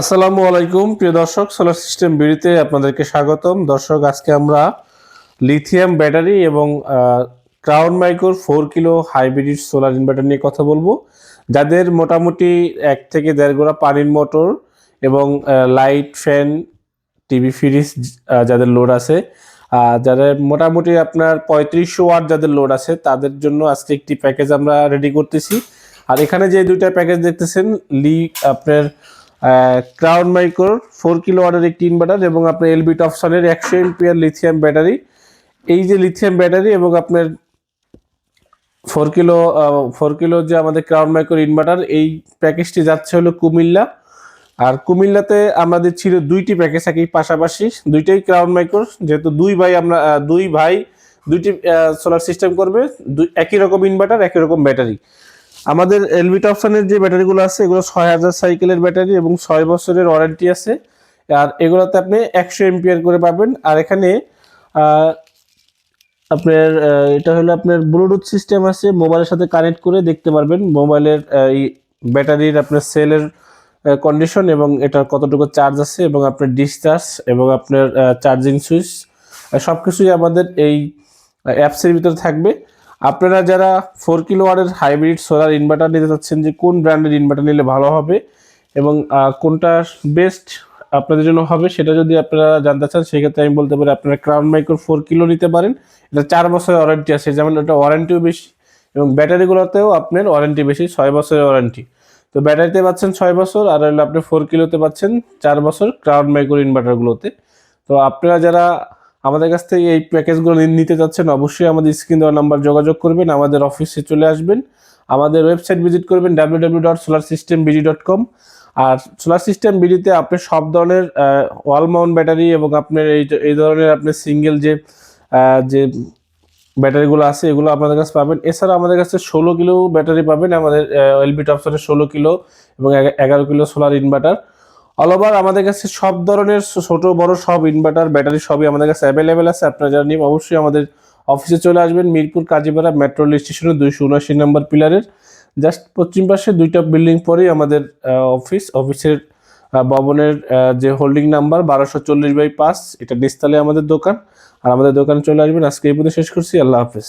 আসসালামু আলাইকুম। প্রিয় দর্শক সোলার সিস্টেম বিড়িতে আপনাদেরকে স্বাগতম। দর্শক, আজকে আমরা লিথিয়াম ব্যাটারি এবং crown মাইক্রোর four kilo hybrid solar inverter নিয়ে কথা বলব। যাদের মোটামুটি এক থেকে দেড় গোড়া পানির মোটর এবং লাইট ফ্যান টিভি ফ্রিজ যাদের লোড আছে। যাদের মোটামুটি আপনার পঁয়ত্রিশশো ওয়াট যাদের লোড আছে, তাদের জন্য আজকে একটি প্যাকেজ আমরা রেডি করতেছি। আর এখানে যে দুইটা প্যাকেজ দেখতেছেন লি আপনার ক্রাউন মাইক্রোর ফোর কিলো ওয়াটের একটি ইনভার্টার এবং আপনার এলবি টপসনের একশো এমপিয়ার লিথিয়াম ব্যাটারি এই যে লিথিয়াম ব্যাটারি এবং আপনার ফোর কিলো ফোর কিলো যে আমাদের ক্রাউন মাইক্রোর ইনভার্টার এই প্যাকেজটি যাচ্ছে হলো কুমিল্লা। আর কুমিল্লাতে আমাদের ছিল দুইটি প্যাকেজ একই পাশাপাশি, দুইটাই ক্রাউন মাইক্রোর যেহেতু দুই ভাই আমরা দুই ভাই দুইটি সোলার সিস্টেম করবে একই রকম ইনভার্টার একই রকম ব্যাটারি আমাদের এলবি টপসনের যে ব্যাটারিগুলো আছে, এগুলো ছয় হাজার সাইকেলের ব্যাটারি এবং ছয় বছরের ওয়ারেন্টি আছে। আর এগুলোতে আপনি একশো এমপিয়ার করে পাবেন। আর এখানে আপনার এটা হলো আপনার ব্লুটুথ সিস্টেম আছে মোবাইলের সাথে কানেক্ট করে দেখতে পারবেন মোবাইলের এই ব্যাটারির আপনার সেলের কন্ডিশন এবং এটার কতটুকু চার্জ আছে এবং আপনার ডিসচার্জ এবং আপনার চার্জিং সুইচ সব কিছুই আমাদের এই অ্যাপসের ভিতরে থাকবে। আপনারা যারা ফোর কিলো ওয়ারের হাইব্রিড সোলার ইনভার্টার নিতে চাচ্ছেন যে কোন ব্র্যান্ডের ইনভার্টার নিলে ভালো হবে এবং কোনটা বেস্ট আপনাদের জন্য হবে সেটা যদি আপনারা জানতে চান, সেক্ষেত্রে আমি বলতে পারি আপনারা ক্রাউন মাইক্রো ফোর কিলো নিতে পারেন। এটা চার বছরের ওয়ারেন্টি আছে, যেমন এটা ওয়ারেন্টিও বেশি এবং ব্যাটারিগুলোতেও আপনার ওয়ারেন্টি বেশি, ছয় বছরের ওয়ারেন্টি তো ব্যাটারিতে পাচ্ছেন ছয় বছর, আর হলো আপনি ফোর কিলোতে পাচ্ছেন চার বছর ক্রাউন মাইক্রো ইনভার্টারগুলোতে তো আপনারা যারা আমাদের কাছ থেকে এই প্যাকেজগুলো নিতে চাচ্ছেন অবশ্যই আমাদের স্ক্রিন দেওয়া নাম্বার যোগাযোগ করবেন, আমাদের অফিসে চলে আসবেন। আমাদের ওয়েবসাইট ভিজিট করবেন W dot system dot com আর সোলার সিস্টেম বিডিতে আপনি সব ধরনের ওয়াল মাউন্ট ব্যাটারি এবং আপনার এই এই ধরনের আপনার সিঙ্গেল যে যে ব্যাটারিগুলো আছে, এগুলো আপনাদের কাছে পাবেন। এছাড়া আমাদের কাছে ষোলো কিলো ব্যাটারি পাবেন, আমাদের এলবি টপসনের ষোলো কিলো এবং এগারো kilo solar inverter all over আমাদের কাছে সব ধরনের ছোট, বড় সব ইনভার্টার ব্যাটারি সবই আমাদের কাছে অ্যাভেলেবেল আছে। আপনারা যারা নিন, অবশ্যই আমাদের অফিসে চলে আসবেন। মিরপুর কাজীপাড়া মেট্রো রেল স্টেশনের দুইশো উনআশি নম্বর পিলারের জাস্ট পশ্চিম পাশে দুইটা বিল্ডিং পরেই আমাদের অফিস অফিসের ভবনের যে হোল্ডিং নাম্বার বারোশো চল্লিশ বাই পাঁচ, এটা নিস্তালে আমাদের দোকান। আর আমাদের দোকানে চলে আসবেন। আজকে এই পর্যন্ত শেষ করছি। আল্লাহ হাফেজ।